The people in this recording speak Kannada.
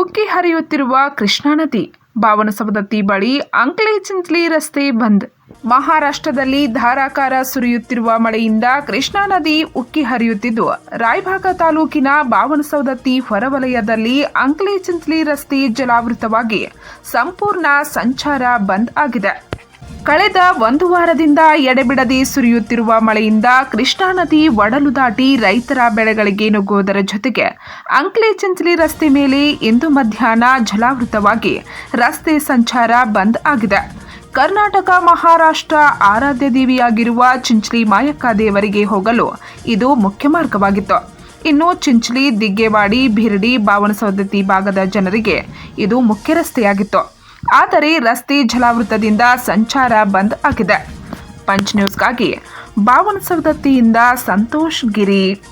ಉಕ್ಕಿ ಹರಿಯುತ್ತಿರುವ ಕೃಷ್ಣಾ ನದಿ ಭಾವನಸವದತ್ತಿ ಬಳಿ ಅಂಕ್ಲೆ ರಸ್ತೆ ಬಂದ್. ಮಹಾರಾಷ್ಟ್ರದಲ್ಲಿ ಧಾರಾಕಾರ ಸುರಿಯುತ್ತಿರುವ ಮಳೆಯಿಂದ ಕೃಷ್ಣಾ ನದಿ ಉಕ್ಕಿ ಹರಿಯುತ್ತಿದ್ದು, ರಾಯಭಾಗ ತಾಲೂಕಿನ ಬಾವನಸವದತ್ತಿ ಹೊರವಲಯದಲ್ಲಿ ಅಂಕ್ಲೆ ರಸ್ತೆ ಜಲಾವೃತವಾಗಿ ಸಂಪೂರ್ಣ ಸಂಚಾರ ಬಂದ್ ಆಗಿದೆ. ಕಳೆದ ಒಂದು ವಾರದಿಂದ ಎಡೆಬಿಡದೆ ಸುರಿಯುತ್ತಿರುವ ಮಳೆಯಿಂದ ಕೃಷ್ಣಾ ನದಿ ಒಡಲು ದಾಟಿ ರೈತರ ಬೆಳೆಗಳಿಗೆ ನುಗ್ಗುವುದರ ಜೊತೆಗೆ ಅಂಕ್ಲೆ ಚಂಚಲಿ ರಸ್ತೆ ಮೇಲೆ ಇಂದು ಮಧ್ಯಾಹ್ನ ಜಲಾವೃತವಾಗಿ ರಸ್ತೆ ಸಂಚಾರ ಬಂದ್ ಆಗಿದೆ. ಕರ್ನಾಟಕ, ಮಹಾರಾಷ್ಟ್ರ ಆರಾಧ್ಯ ದೇವಿಯಾಗಿರುವ ಚಿಂಚಲಿ ಮಾಯಕ್ಕ ದೇವರಿಗೆ ಹೋಗಲು ಇದು ಮುಖ್ಯ ಮಾರ್ಗವಾಗಿತ್ತು. ಇನ್ನು ಚಿಂಚಲಿ, ದಿಗ್ಗೆವಾಡಿ, ಬಿರ್ಡಿ ಬಾವನಸೌದತ್ತಿ ಭಾಗದ ಜನರಿಗೆ ಇದು ಮುಖ್ಯ ರಸ್ತೆಯಾಗಿತ್ತು. ಆದರೆ ರಸ್ತೆ ಜಲಾವೃತದಿಂದ ಸಂಚಾರ ಬಂದ್ ಆಗಿದೆ. ಪಂಚ್ ನ್ಯೂಸ್ಗಾಗಿ ಬಾವನಸೌದತ್ತಿಯಿಂದ ಸಂತೋಷ್ ಗಿರಿ.